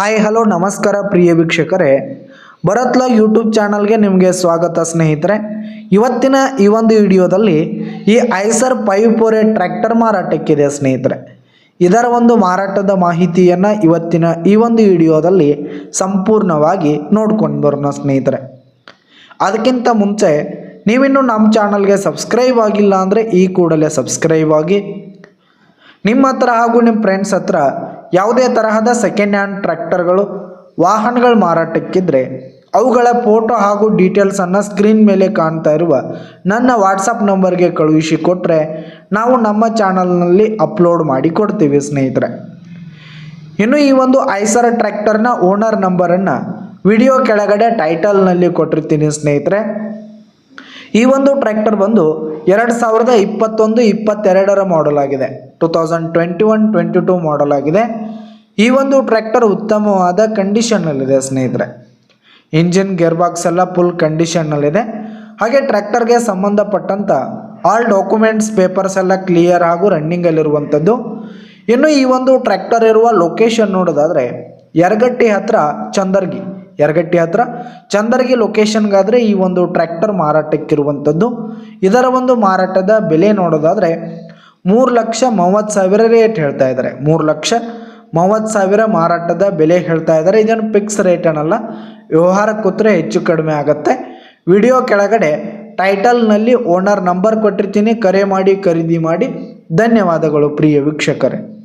Hi hello ನಮಸ್ಕಾರ ಪ್ರಿಯ ವೀಕ್ಷಕರೇ. ಭರತ್ಲ YouTube ಚಾನಲ್ಗೆ ನಿಮಗೆ ಸ್ವಾಗತ ಸ್ನೇಹಿತರೆ. ಇವತ್ತಿನ ಈ ಒಂದು ವಿಡಿಯೋದಲ್ಲಿ ಈ Eicher five four A tractor ಮಾರಾಟಕ್ಕಿದೆ ಸ್ನೇಹಿತರೆ. ಇದರ ಒಂದು ಮಾರಾಟದ ಮಾಹಿತಿಯನ್ನು ಇವತ್ತಿನ ಈ ಒಂದು ವಿಡಿಯೋದಲ್ಲಿ ಸಂಪೂರ್ಣವಾಗಿ ನೋಡ್ಕೊಂಡು ಬರೋಣ ಸ್ನೇಹಿತರೆ. ಅದಕ್ಕಿಂತ ಮುಂಚೆ ನೀವಿನ್ನೂ ನಮ್ಮ ಚಾನಲ್ಗೆ ಸಬ್ಸ್ಕ್ರೈಬ್ ಆಗಿಲ್ಲ ಅಂದರೆ ಈ ಕೂಡಲೇ ಸಬ್ಸ್ಕ್ರೈಬ್ ಆಗಿ. ನಿಮ್ಮ ಹತ್ರ ಹಾಗೂ ನಿಮ್ಮ ಫ್ರೆಂಡ್ಸ್ ಹತ್ರ ಯಾವುದೇ ತರಹದ ಸೆಕೆಂಡ್ ಹ್ಯಾಂಡ್ ಟ್ರ್ಯಾಕ್ಟರ್ಗಳು ವಾಹನಗಳು ಮಾರಾಟಕ್ಕಿದ್ರೆ ಅವುಗಳ ಫೋಟೋ ಹಾಗೂ ಡೀಟೇಲ್ಸನ್ನು ಸ್ಕ್ರೀನ್ ಮೇಲೆ ಕಾಣ್ತಾ ಇರುವ ನನ್ನ ವಾಟ್ಸಪ್ ನಂಬರ್ಗೆ ಕಳುಹಿಸಿ ಕೊಟ್ಟರೆ ನಾವು ನಮ್ಮ ಚಾನಲ್ನಲ್ಲಿ ಅಪ್ಲೋಡ್ ಮಾಡಿ ಕೊಡ್ತೀವಿ ಸ್ನೇಹಿತರೆ. ಇನ್ನು ಈ ಒಂದು ಐಸರ್ ಟ್ರ್ಯಾಕ್ಟರ್ನ ಓನರ್ ನಂಬರನ್ನು ವಿಡಿಯೋ ಕೆಳಗಡೆ ಟೈಟಲ್ನಲ್ಲಿ ಕೊಟ್ಟಿರ್ತೀನಿ ಸ್ನೇಹಿತರೆ. ಈ ಒಂದು ಟ್ರ್ಯಾಕ್ಟರ್ ಬಂದು ಎರಡು ಸಾವಿರದ ಇಪ್ಪತ್ತೊಂದು, ಇಪ್ಪತ್ತೆರಡರ ಮಾಡೆಲ್ ಆಗಿದೆ. Two thousand twenty one twenty two model ಆಗಿದೆ. ಈ ಒಂದು ಟ್ರ್ಯಾಕ್ಟರ್ ಉತ್ತಮವಾದ ಕಂಡೀಷನ್ನಲ್ಲಿದೆ ಸ್ನೇಹಿತರೆ. ಇಂಜಿನ್ ಗೇರ್ ಬಾಕ್ಸ್ ಎಲ್ಲ ಫುಲ್ ಕಂಡೀಷನ್ನಲ್ಲಿದೆ ಹಾಗೆ ಟ್ರ್ಯಾಕ್ಟರ್ಗೆ ಸಂಬಂಧಪಟ್ಟಂಥ ಆಲ್ ಡಾಕ್ಯುಮೆಂಟ್ಸ್ ಪೇಪರ್ಸ್ ಎಲ್ಲ ಕ್ಲಿಯರ್ ಹಾಗೂ ರನ್ನಿಂಗಲ್ಲಿರುವಂಥದ್ದು ಇನ್ನು ಈ ಒಂದು ಟ್ರ್ಯಾಕ್ಟರ್ ಇರುವ ಲೊಕೇಶನ್ ನೋಡೋದಾದರೆ ಯರಗಟ್ಟಿ ಹತ್ರ ಚಂದರ್ಗಿ. ಯರಗಟ್ಟಿ ಹತ್ರ. ಚಂದರ್ಗಿ ಲೊಕೇಶನ್ಗಾದರೆ ಈ ಒಂದು ಟ್ರ್ಯಾಕ್ಟರ್ ಮಾರಾಟಕ್ಕಿರುವಂಥದ್ದು. ಇದರ ಒಂದು ಮಾರಾಟದ ಬೆಲೆ ನೋಡೋದಾದರೆ ಮೂರು ಲಕ್ಷ ಮೂವತ್ತು ಸಾವಿರ ರೇಟ್ ಹೇಳ್ತಾ ಇದ್ದಾರೆ ಮೂರು ಲಕ್ಷ ಮೂವತ್ತು ಸಾವಿರ ಮಾರಾಟದ ಬೆಲೆ ಹೇಳ್ತಾ ಇದ್ದಾರೆ ಇದನ್ನು ಫಿಕ್ಸ್ ರೇಟ್ ಅನ್ನಲ್ಲ ವ್ಯವಹಾರ ಕೂತ್ರೆ ಹೆಚ್ಚು ಕಡಿಮೆ ಆಗುತ್ತೆ. ವಿಡಿಯೋ ಕೆಳಗಡೆ ಟೈಟಲ್ನಲ್ಲಿ ಓನರ್ ನಂಬರ್ ಕೊಟ್ಟಿರ್ತೀನಿ. ಕರೆ ಮಾಡಿ, ಖರೀದಿ ಮಾಡಿ. ಧನ್ಯವಾದಗಳು ಪ್ರಿಯ ವೀಕ್ಷಕರೇ.